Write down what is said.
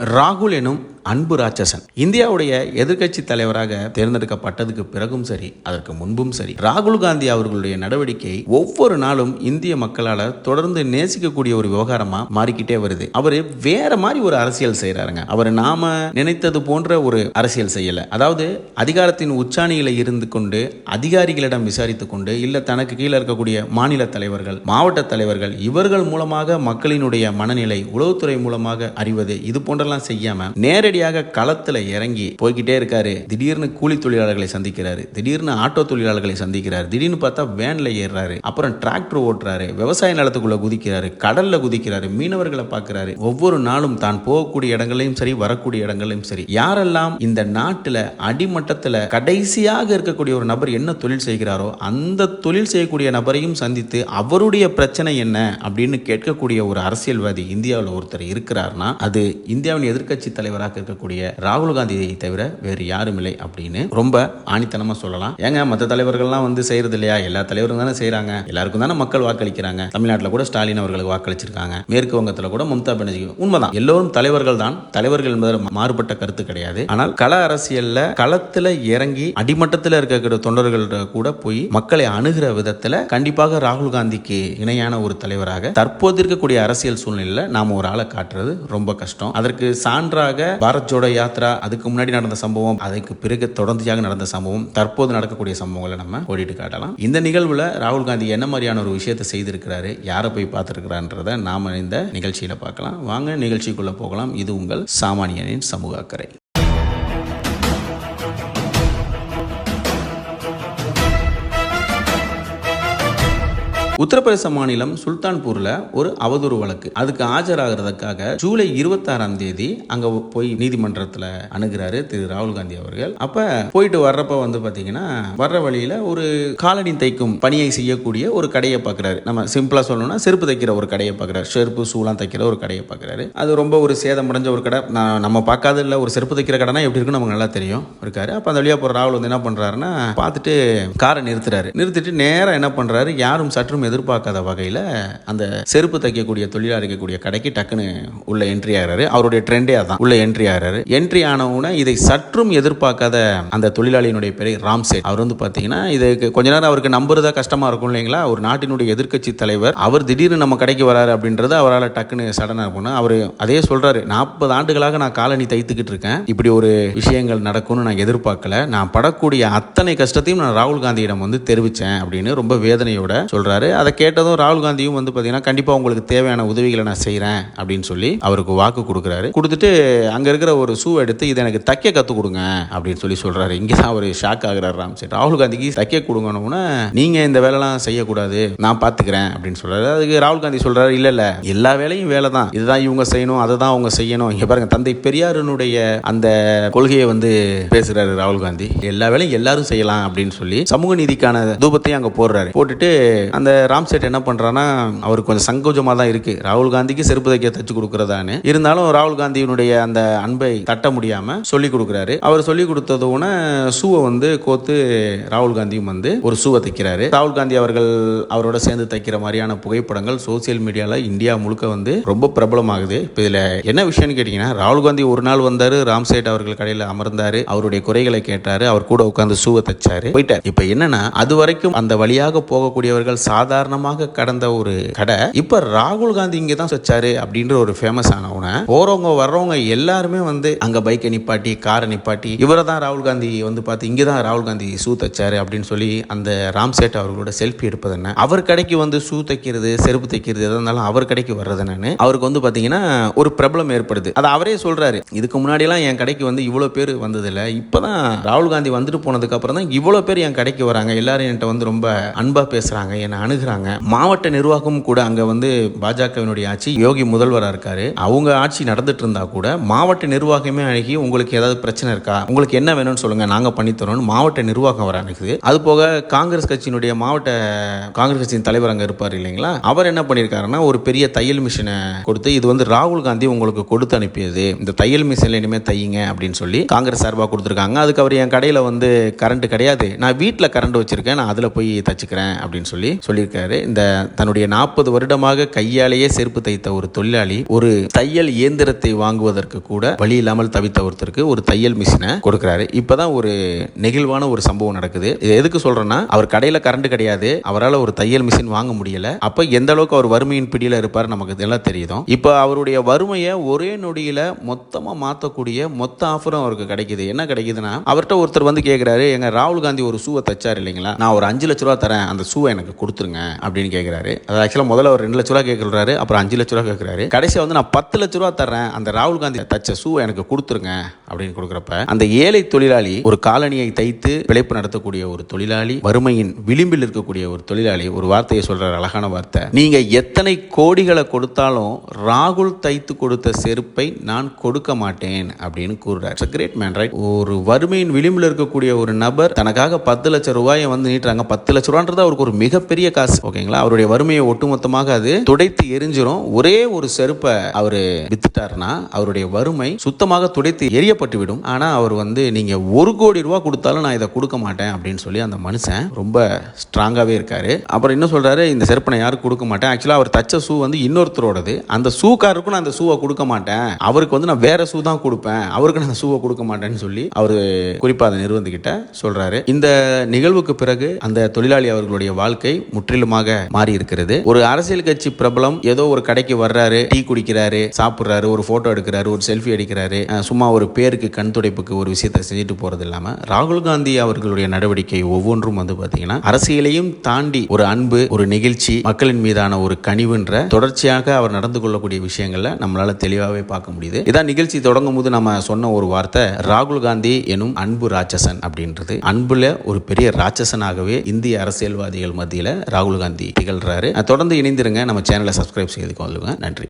ராகுல் எனும் அன்பு ராட்சசன். இந்தியாவுடைய எதிர்க்கட்சி தலைவராக தேர்ந்தெடுக்கப்பட்டதுக்கு பிறகும் சரி அதற்கு முன்பும் சரி ராகுல் காந்தி அவர்களுடைய நடவடிக்கை ஒவ்வொரு நாளும் இந்திய மக்களால் தொடர்ந்து நேசிக்கக்கூடிய ஒரு விவகாரமா மாறிக்கிட்டே வருது. அவர் வேற மாதிரி ஒரு அரசியல் செய்யறாருங்க அவர் நாம நினைத்தது போன்ற ஒரு அரசியல் செய்யல. அதாவது அதிகாரத்தின் உச்சாணியில இருந்து கொண்டு அதிகாரிகளிடம் விசாரித்துக் கொண்டு இல்ல தனக்கு கீழே இருக்கக்கூடிய மாநில தலைவர்கள் மாவட்ட தலைவர்கள் இவர்கள் மூலமாக மக்களினுடைய மனநிலை உளவுத்துறை மூலமாக அறிவது இது போன்றெல்லாம் செய்யாம நேரடியாக களத்துல இறங்கி போய்கிட்டே இருக்காரு. திடீர்னு கூலி தொழிலாளர்களை சந்திக்கிறாரு. திடீர்னு ஆட்டோ தொழிலாளர்களை சந்திக்கிறாரு. திடீர்னு பார்த்தா வேன்ல ஏறுறாரு. அப்புறம் டிராக்டர் ஓட்டுறாரு. விவசாய நிலத்துக்குள்ள குதிக்கிறாரு. கடல்ல குதிக்கிறாரு. மீனவர்களை பார்க்கிறாரு. ஒவ்வொரு நாளும் தான் போகக்கூடிய இடங்களையும் சரி வரக்கூடிய இடங்களையும் சரி யாரெல்லாம் இந்த நாட்டுல அடிமட்டத்துல கடைசியாக இருக்கக்கூடிய ஒரு நபர் என்ன தொழில் செய்கிறாரோ அந்த தொழில் செய்யக்கூடிய நபரையும் சந்தித்து அவருடைய பிரச்சனை என்ன அப்படின்னு கேட்கக்கூடிய ஒரு அரசியல்வாதி இந்தியாவில் ஒருத்தர் இருக்கிறார்னா அது இந்தியாவின் எதிர்க்கட்சி தலைவராக இருக்கக்கூடிய ராகுல் காந்தியை தவிர வேறு யாரும் இல்லை அப்படின்னு ரொம்ப ஆணித்தனமா சொல்லலாம். ஏங்க மற்ற தலைவர்கள்லாம் வந்து செய்யறது இல்லையா? எல்லா தலைவரும் தானே செய்றாங்க. எல்லாருக்கும் தானே மக்கள் வாக்களிக்கிறாங்க. தமிழ்நாட்டில் கூட ஸ்டாலின் அவர்களுக்கு வாக்களிச்சிருக்காங்க. மேற்கு வங்கத்தில் கூட மம்தா பானர்ஜி உண்மைதான். எல்லோரும் தலைவர்கள் தான். தலைவர்கள் என்பதில் மாறுபட்ட கருத்து கிடையாது. ஆனால் கள அரசியல்ல களத்தில் இறங்கி அடிமட்டத்தில் இருக்கக்கூடிய தொண்டர்கள் கூட போய் மக்களை அணுகிற விதத்தில் கண்டிப்பாக ராகுல் காந்திக்கு இணையான ஒரு தலைவராக தற்போது இருக்கக்கூடிய அரசியல் சூழ்நிலையில் நாம ஒரு ஆளை காட்டுறது ரொம்ப கஷ்டம். அதற்கு சான்றாக ஜோடோ யாத்ரா அதுக்கு முன்னாடி நடந்த சம்பவம் அதுக்கு பிறகு தொடர்ச்சியாக நடந்த சம்பவம் தற்போது நடக்கக்கூடிய சம்பவங்களை நம்ம ஓடிட்டு காட்டலாம். இந்த நிகழ்வுல ராகுல் காந்தி என்ன மாதிரியான ஒரு விஷயத்தை செய்திருக்கிறாரு யாரை போய் பார்த்துருக்கிறான்றத நாம இந்த நிகழ்ச்சியில பார்க்கலாம். வாங்க நிகழ்ச்சிக்குள்ள போகலாம். இது உங்கள் சாமானியனின் சமூக அக்கறை. உத்தரப்பிரதேச மாநிலம் சுல்தான்பூர்ல ஒரு அவதூறு வழக்கு. அதுக்கு ஆஜராகிறதுக்காக ஜூலை இருபத்தாறாம் தேதி அங்க போய் நீதிமன்றத்துல அணுகிறாரு திரு. ராகுல் காந்தி அவர்கள். அப்ப போயிட்டு வர்றப்ப வந்து பாத்தீங்கன்னா வர்ற வழியில ஒரு காலணி தைக்கும் பணியை செய்யக்கூடிய ஒரு கடையை பார்க்குறாரு நம்ம சிம்பிளா சொல்லணும்னா செருப்பு தைக்கிற ஒரு கடையை பார்க்கறாரு செருப்பு சூலாம் தைக்கிற ஒரு கடையை பார்க்குறாரு அது ரொம்ப ஒரு சேதமடைஞ்ச ஒரு கடை. நான் நம்ம பார்க்காத இல்ல ஒரு செருப்பு தைக்கிற கடைனா எப்படி இருக்குன்னு நமக்கு நல்லா தெரியும் இருக்காரு. அப்ப அந்த வழியா போற ராகுல் வந்து என்ன பண்றாருன்னா பார்த்துட்டு காரை நிறுத்துறாரு. நிறுத்திட்டு நேராக என்ன பண்றாரு யாரும் சற்றும் எதிர்பார்க்காத வகையில் அந்த செருப்பு தைக்கக்கூடிய தொழிலாக இருக்கக்கூடிய கடைக்கு டக்குன்னு உள்ள என்ட்ரி ஆகிறாரு. அவருடைய ட்ரெண்டே அதான். உள்ள என்ட்ரி ஆகிறாரு. என்ட்ரி ஆனவுடனே இதை சற்றும் எதிர்பார்க்காத அந்த தொழிலாளியினுடைய பேர் ராம்சேட் அவர் வந்து பார்த்தீங்கன்னா இதுக்கு கொஞ்ச நேரம் அவருக்கு நம்புறதா கஷ்டமாக இருக்கும் இல்லைங்களா? ஒரு நாட்டினுடைய எதிர்க்கட்சி தலைவர் அவர் திடீர்னு நம்ம கடைக்கு வராரு அப்படின்றது அவரால் டக்குன்னு சடனாக இருக்கணும் அவர் அதே சொல்கிறாரு நாற்பது ஆண்டுகளாக நான் காலனி தைத்துக்கிட்டு இருக்கேன். இப்படி ஒரு விஷயங்கள் நடக்கும்னு நான் எதிர்பார்க்கல. நான் படக்கூடிய அத்தனை கஷ்டத்தையும் நான் ராகுல் காந்தியிடம் வந்து தெரிவித்தேன் அப்படின்னு ரொம்ப வேதனையோட சொல்கிறாரு அதை கேட்டதும் ராகுல் காந்தியும் வந்து பார்த்தீங்கன்னா கண்டிப்பாக உங்களுக்கு தேவையான உதவிகளை நான் செய்கிறேன் அப்படின்னு சொல்லி அவருக்கு வாக்கு கொடுக்குறாரு. கொடுத்துட்டு அங்கே இருக்கிற ஒரு ஷூ எடுத்து இதை எனக்கு தைக்க கற்றுக் கொடுங்க அப்படின்னு சொல்லி சொல்கிறாரு இங்கே தான் அவர் ஷாக் ஆகுறாரு ராம்சேட் ராகுல் காந்திக்கு தைக்க கொடுங்கன்னு நீங்கள் இந்த வேலைலாம் செய்யக்கூடாது நான் பார்த்துக்கிறேன் அப்படின்னு சொல்கிறாரு அதுக்கு ராகுல் காந்தி சொல்கிறாரு இல்லை இல்லை எல்லா வேலையும் வேலை தான். இதுதான் இவங்க செய்யணும் அதை தான் அவங்க செய்யணும். இங்கே பாருங்க தந்தை பெரியாருனுடைய அந்த கொள்கையை வந்து பேசுகிறாரு ராகுல் காந்தி. எல்லா வேலையும் எல்லாரும் செய்யலாம் அப்படின்னு சொல்லி சமூக நீதிக்கான தூபத்தையும் அங்கே போடுறாரு. போட்டுட்டு அந்த ராம் சேட் என்ன பண்றான்னா அவருக்கு கொஞ்சம் சங்கோஜமாக தான் இருக்கு. ராகுல் காந்திக்கு செருப்பு தைக்க தச்சு கொடுக்குறதான்னு. இருந்தாலும் ராகுல் காந்தியினுடைய அந்த அன்பை தட்ட முடியாம சொல்லி கொடுக்குறாரு. அவர் சொல்லி கொடுத்தது உடனே ஷூவை வந்து கோத்து ராகுல் காந்தியும் வந்து ஒரு ஷூவை தைக்கிறாரு. ராகுல் காந்தி அவர்கள் அவரோட சேர்ந்து தைக்கிற மாதிரியான புகைப்படங்கள் சோசியல் மீடியால இந்தியா முழுக்க வந்து ரொம்ப பிரபலமாகுது. இப்போ இதுல என்ன விஷயம்னு கேட்டீங்கன்னா ராகுல் காந்தி ஒரு நாள் வந்தாரு ராம்சேட் அவர்கள் கடையில் அமர்ந்தாரு அவருடைய குறைகளை கேட்டாரு அவர் கூட உட்கார்ந்து ஷூவை தைச்சாரு. போயிட்டார். இப்போ என்னன்னா அது வரைக்கும் அந்த வழியாக போகக்கூடியவர்கள் சாதாரணமாக கடந்த ஒரு கடை. இப்ப ராகுல் காந்தி இங்க தான் வச்சாரு அப்படின்ற ஒரு ஃபேமஸ் ஆனவனை போறவங்க வர்றவங்க எல்லாருமே வந்து அங்க பைக்கை நிப்பாட்டி காரை நிப்பாட்டி இவரை தான் ராகுல் காந்தி வந்து பார்த்து இங்கே தான் ராகுல் காந்தி ஷூ தைச்சாரு அப்படின்னு சொல்லி அந்த ராம் சேட் அவர்களோட செல்ஃபி எடுப்பது என்ன? அவர் கடைக்கு வந்து ஷூ தைக்கிறது செருப்பு தைக்கிறது எதாக இருந்தாலும் அவர் கடைக்கு வர்றது என்னன்னு அவருக்கு வந்து பார்த்தீங்கன்னா ஒரு பிரபலம் ஏற்படுது. அது அவரே சொல்கிறாரு இதுக்கு முன்னாடிலாம் என் கடைக்கு வந்து இவ்வளோ பேர் வந்ததில்லை. இப்போ தான் ராகுல் காந்தி வந்துட்டு போனதுக்கு அப்புறம் தான் இவ்வளோ பேர் என் கடைக்கு வராங்க. எல்லாரும் என்கிட்ட வந்து ரொம்ப அன்பாக பேசுகிறாங்க என்னை அணுகுறாங்க மாவட்ட நிர்வாகம் கூட அங்க வந்து பாஜகவினுடைய ஆட்சி யோகி முதல்வரா இருக்காரு. அவங்க ஆட்சி நடந்துட்டு இருந்தா கூட மாவட்ட நிர்வாகமே அணுகி உங்களுக்கு ஏதாவது பிரச்சனை இருக்கா? உங்களுக்கு என்ன வேணும்னு சொல்லுங்க நாங்க பண்ணித்தரோம்னு மாவட்ட நிர்வாகம் வர அணுகுது. அது போக காங்கிரஸ் கட்சியினுடைய மாவட்ட காங்கிரஸ் கட்சியின் தலைவர் அங்க இருப்பார் இல்லைங்களா? அவர் என்ன பண்ணியிருக்காருன்னா ஒரு பெரிய தையல் மிஷினை கொடுத்து இது வந்து ராகுல் காந்தி உங்களுக்கு கொடுத்து அனுப்பியது. இந்த தையல் மிஷின்ல இனிமே தையுங்க அப்படின்னு சொல்லி காங்கிரஸ் சார்பாக கொடுத்துருக்காங்க. அதுக்கு அவர் என் கடையில் வந்து கரண்ட் கிடையாது. நான் வீட்டில் கரண்ட் வச்சிருக்கேன் நான் அதில் போய் தச்சுக்கிறேன் அப்படின்னு சொல்லி சொல்லியிருக்காரு. சொல்லியிருக்காரு. இந்த தன்னுடைய நாற்பது வருடமாக கையாலேயே செருப்பு தைத்த ஒரு தொழிலாளி ஒரு தையல் இயந்திரத்தை வாங்குவதற்கு கூட வழி இல்லாமல் தவித்த ஒருத்தருக்கு ஒரு தையல் மிஷினை கொடுக்குறாரு. இப்போதான் ஒரு நெகிழ்வான ஒரு சம்பவம் நடக்குது. இது எதுக்கு சொல்றேன்னா அவர் கடையில் கரண்ட் கிடையாது. அவரால் ஒரு தையல் மிஷின் வாங்க முடியல. அப்போ எந்த அளவுக்கு அவர் வறுமையின் பிடியில் இருப்பார் நமக்கு இதெல்லாம் தெரியுதும் இப்போ அவருடைய வறுமையை ஒரே நொடியில் மொத்தமாக மாற்றக்கூடிய மொத்த ஆஃபரும் அவருக்கு கிடைக்குது. என்ன கிடைக்குதுன்னா அவர்கிட்ட ஒருத்தர் வந்து கேட்குறாரு எங்க ராகுல் காந்தி ஒரு ஷூவை தச்சார் இல்லைங்களா? நான் ஒரு அஞ்சு லட்ச ரூபா தரேன். அந்த ஷூவை எனக்கு கொடுத்துருங்க. அப்படின்னு கேட்குறாரு அது ஆக்சுவலாக முதல்ல ஒரு ரெண்டு லட்ச ரூபா கேட்குறாரு அப்புறம் அஞ்சு லட்ச ரூபா கேட்குறாரு கடைசியாக வந்து நான் பத்து லட்ச ரூபா தரேன் அந்த ராகுல் காந்தி தச்ச ஷூ எனக்கு கொடுத்துருங்க அப்படின்னு கொடுக்குறப்ப அந்த ஏழை தொழிலாளி ஒரு காலனியை தைத்து பிழைப்பு நடத்தக்கூடிய ஒரு தொழிலாளி வறுமையின் விளிம்பில் இருக்கக்கூடிய ஒரு தொழிலாளி ஒரு வார்த்தையை சொல்கிறார் அழகான வார்த்தை. நீங்கள் எத்தனை கோடிகளை கொடுத்தாலும் ராகுல் தைத்து கொடுத்த செருப்பை நான் கொடுக்க மாட்டேன் அப்படின்னு கூறுறாரு. கிரேட் மேன் ரைட் ஒரு வறுமையின் விளிம்பில் இருக்கக்கூடிய ஒரு நபர் தனக்காக பத்து லட்சம் ரூபாயை வந்து நீட்டுறாங்க. பத்து லட்ச ரூபான்றது அவருக்கு ஒரு மிகப்பெரிய காசு ஓகேங்களா அவருடைய வறுமையை ஒட்டுமொத்தமாக அது துடைத்து எரிஞ்சிரும். ஒரே ஒரு செருப்பை அவர் வித்துட்டாருன்னா அவருடைய வறுமை சுத்தமாக துடைத்து எரியப்பட்டு விடும் ஆனா அவர் வந்து நீங்க ஒரு கோடி ரூபாய் கொடுத்தாலும் நான் இதை கொடுக்க மாட்டேன் அப்படின்னு சொல்லி அந்த மனுஷன் ரொம்ப ஸ்ட்ராங்காகவே இருக்காரு. அப்புறம் என்ன சொல்றாரு? இந்த செருப்பை நான் கொடுக்க மாட்டேன். ஆக்சுவலாக அவர் தச்ச ஷூ வந்து இன்னொருத்தரோடது. அந்த ஷூக்காருக்கும் நான் அந்த ஷூவை கொடுக்க மாட்டேன். அவருக்கு வந்து நான் வேற ஷூ தான் கொடுப்பேன். அவருக்கு நான் ஷூவை கொடுக்க மாட்டேன்னு சொல்லி அவர் குறிப்பாக அதை நிறுவனத்துக்கிட்ட சொல்றாரு. இந்த நிகழ்வுக்கு பிறகு அந்த தொழிலாளி அவர்களுடைய வாழ்க்கை முற்றிலும் முற்றிலுமாக மாறி இருக்கிறது ஒரு அரசியல் கட்சி பிரபலம் ஏதோ ஒரு கடைக்கு வர்றாரு டீ குடிக்கிறாரு சாப்பிட்றாரு ஒரு போட்டோ எடுக்கிறாரு ஒரு செல்ஃபி எடுக்கிறாரு சும்மா ஒரு பேருக்கு கண் துடைப்புக்கு ஒரு விஷயத்தை செஞ்சுட்டு போறது இல்லாம ராகுல் காந்தி அவர்களுடைய நடவடிக்கை ஒவ்வொன்றும் வந்து பாத்தீங்கன்னா அரசியலையும் தாண்டி ஒரு அன்பு ஒரு நெகிழ்ச்சி மக்களின் மீதான ஒரு கனிவுன்ற தொடர்ச்சியாக அவர் நடந்து கொள்ளக்கூடிய விஷயங்கள்ல நம்மளால தெளிவாகவே பார்க்க முடியுது. இதான் நிகழ்ச்சி தொடங்கும் போது நம்ம சொன்ன ஒரு வார்த்தை ராகுல் காந்தி எனும் அன்பு ராட்சசன் அப்படின்றது. அன்புல ஒரு பெரிய ராட்சசனாகவே இந்திய அரசியல்வாதிகள் மத்தியில ராகுல் காந்தி திகழ்றாரு. தொடர்ந்து இணைந்திருங்க. நம்ம சேனலை சப்ஸ்கிரைப் செய்து கொள்ளுங்க நன்றி.